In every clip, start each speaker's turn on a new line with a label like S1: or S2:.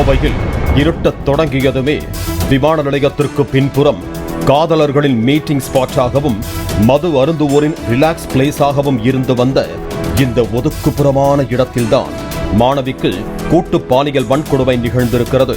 S1: கோவையில் இருட்டத் தொடங்கியதுமே விமான நிலையத்திற்கு பின்புறம் காதலர்களின் மீட்டிங் ஸ்பாட்டாகவும் மது அருந்துவோரின் ரிலாக்ஸ் பிளேஸாகவும் இருந்து வந்த இந்த ஒதுக்குப்புறமான இடத்தில்தான் மாணவிக்கு கூட்டு பாலியல் வன்கொடுமை நிகழ்ந்திருக்கிறது.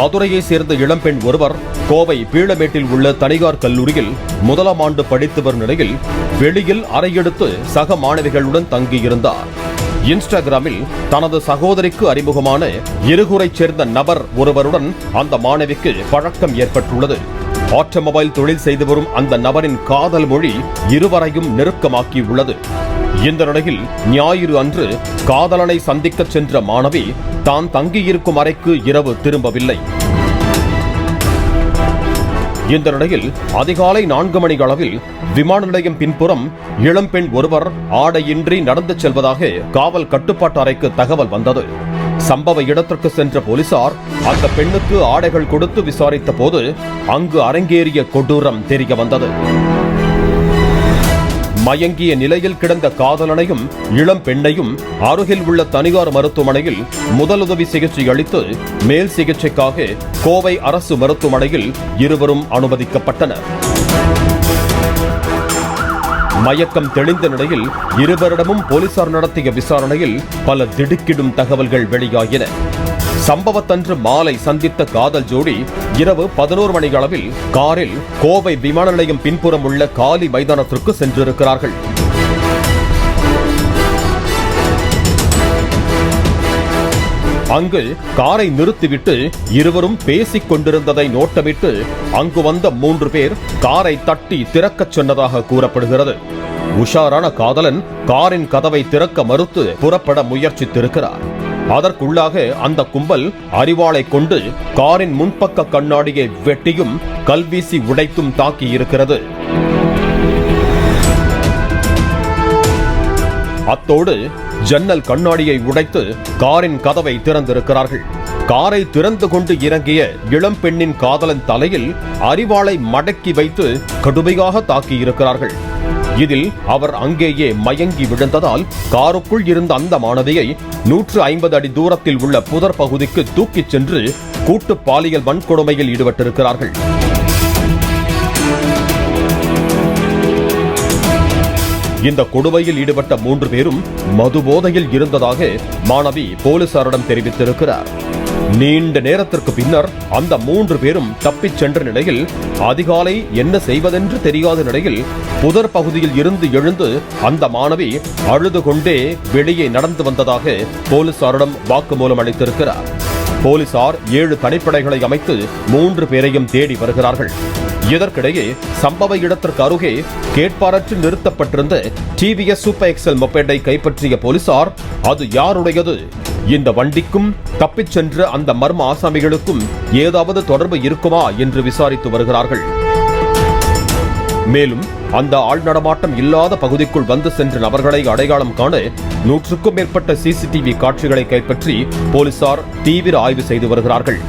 S1: மதுரையை சேர்ந்த இளம்பெண் ஒருவர் கோவை பீளமேட்டில் உள்ள தனிகார் கல்லூரியில் முதலாம் ஆண்டு படித்து வரும் நிலையில் வெளியில் அறையெடுத்து சக மாணவிகளுடன் தங்கியிருந்தார். இன்ஸ்டாகிராமில் தனது சகோதரிக்கு அறிமுகமான இருகுறைச் சேர்ந்த நபர் ஒருவருடன் அந்த மாணவிக்கு பழக்கம் ஏற்பட்டுள்ளது. ஆட்டோமொபைல் தொழில் செய்து வரும் அந்த நபரின் காதல் மொழி இருவரையும் நெருக்கமாக்கியுள்ளது. இந்த நிலையில் ஞாயிறு அன்று காதலனை சந்திக்கச் சென்ற மாணவி தான் தங்கியிருக்கும் அறைக்கு இரவு திரும்பவில்லை. இந்த நிலையில் அதிகாலை நான்கு மணி அளவில் விமான நிலையம் பின்புறம் இளம்பெண் ஒருவர் ஆடையின்றி நடந்து செல்வதாக காவல் கட்டுப்பாட்டு அறைக்கு தகவல் வந்தது. சம்பவ இடத்திற்கு சென்ற போலீசார் அந்த பெண்ணுக்கு ஆடைகள் கொடுத்து விசாரித்த போது அங்கு அரங்கேறிய கொடூரம் தெரிய வந்தது. மயங்கிய நிலையில் கிடந்த காதலனையும் இளம் பெண்ணையும் அருகில் உள்ள தனியார் மருத்துவமனையில் முதலுதவி சிகிச்சை அளித்து மேல் சிகிச்சைக்காக கோவை அரசு மருத்துவமனையில் இருவரும் அனுமதிக்கப்பட்டனர். மயக்கம் தெளிந்த நிலையில் இருவரிடமும் போலீசார் நடத்திய விசாரணையில் பல திடுக்கிடும் தகவல்கள் வெளியாகின சம்பவத்தன்று மாலை சந்தித்த காதல் ஜோடி இரவு பதினோரு மணிகளவில் காரில் கோவை விமான நிலையம் பின்புறம் உள்ள காலி மைதானத்திற்கு சென்றிருக்கிறார்கள். அங்கு காரை நிறுத்திவிட்டு இருவரும் பேசிக் கொண்டிருந்ததை நோட்டமிட்டு அங்கு வந்த மூன்று பேர் காரை தட்டி திறக்கச் சொன்னதாக கூறப்படுகிறது. உஷாரான காதலன் காரின் கதவை திறக்க மறுத்து புறப்பட முயற்சித்திருக்கிறார். அதற்குள்ளாக அந்த கும்பல் அறிவாளை கொண்டு காரின் முன்பக்க கண்ணாடியை வெட்டியும் கல்வீசி உடைத்தும் தாக்கியிருக்கிறது. அத்தோடு ஜன்னல் கண்ணாடியை உடைத்து காரின் கதவை திறந்திருக்கிறார்கள். காரை திறந்து கொண்டு இறங்கிய இளம் பெண்ணின் காதலன் தலையில் அறிவாளை மடக்கி வைத்து கடுமையாக தாக்கியிருக்கிறார்கள். இதில் அவர் அங்கேயே மயங்கி விழுந்ததால் காருக்குள் இருந்த அந்த மாணவியை நூற்று ஐம்பது அடி தூரத்தில் உள்ள புதர் பகுதிக்கு தூக்கிச் சென்று கூட்டு பாலியல் வன்கொடுமையில் ஈடுபட்டிருக்கிறார்கள். இந்த கொடுமையில் ஈடுபட்ட மூன்று பேரும் மது போதையில் இருந்ததாக மாணவி போலீசாரிடம் தெரிவித்திருக்கிறார். நீண்ட நேரத்திற்கு பின்னர் அந்த மூன்று பேரும் தப்பிச் சென்ற நிலையில் அதிகாலை என்ன செய்வதென்று தெரியாத நிலையில் புதர் பகுதியில் இருந்து எழுந்து அந்த மாணவி அழுது கொண்டே வெளியே நடந்து வந்ததாக போலீசாரிடம் வாக்குமூலம் அளித்திருக்கிறார். போலீசார் ஏழு தனிப்படைகளை அமைத்து மூன்று பேரையும் தேடி வருகிறார்கள். இதற்கிடையே சம்பவ இடத்திற்கு அருகே கேட்பாரற்று நிறுத்தப்பட்டிருந்த டிவிஎஸ் சூப்பர் எக்ஸல் மொபேட்டை கைப்பற்றிய போலீசார் அது யாருடையது? இந்த வண்டிக்கும் தப்பிச் சென்ற அந்த மர்ம ஆசாமிகளுக்கும் ஏதாவது தொடர்பு இருக்குமா என்று விசாரித்து வருகிறார்கள். மேலும் அந்த ஆள் நடமாட்டம் இல்லாத பகுதிக்குள் வந்து சென்ற நபர்களை அடையாளம் காண நூற்றுக்கும் மேற்பட்ட சிசிடிவி காட்சிகளை கைப்பற்றி போலீசார் தீவிர ஆய்வு செய்து வருகிறார்கள்.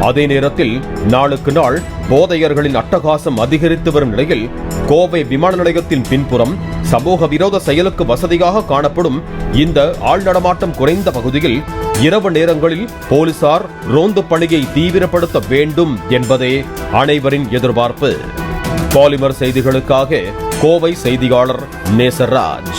S1: அதே நேரத்தில் நாளுக்கு நாள் போதையர்களின் அட்டகாசம் அதிகரித்து வரும் நிலையில் கோவை விமான நிலையத்தின் பின்புறம் சமூக விரோத செயலுக்கு வசதியாக காணப்படும் இந்த ஆள் நடமாட்டம் குறைந்த பகுதியில் இரவு நேரங்களில் போலீசார் ரோந்து பணியை தீவிரப்படுத்த வேண்டும் என்பதே அனைவரின் எதிர்பார்ப்பு. பாலிமர் செய்திகளுக்காக கோவை செய்தியாளர் நேசராஜ்.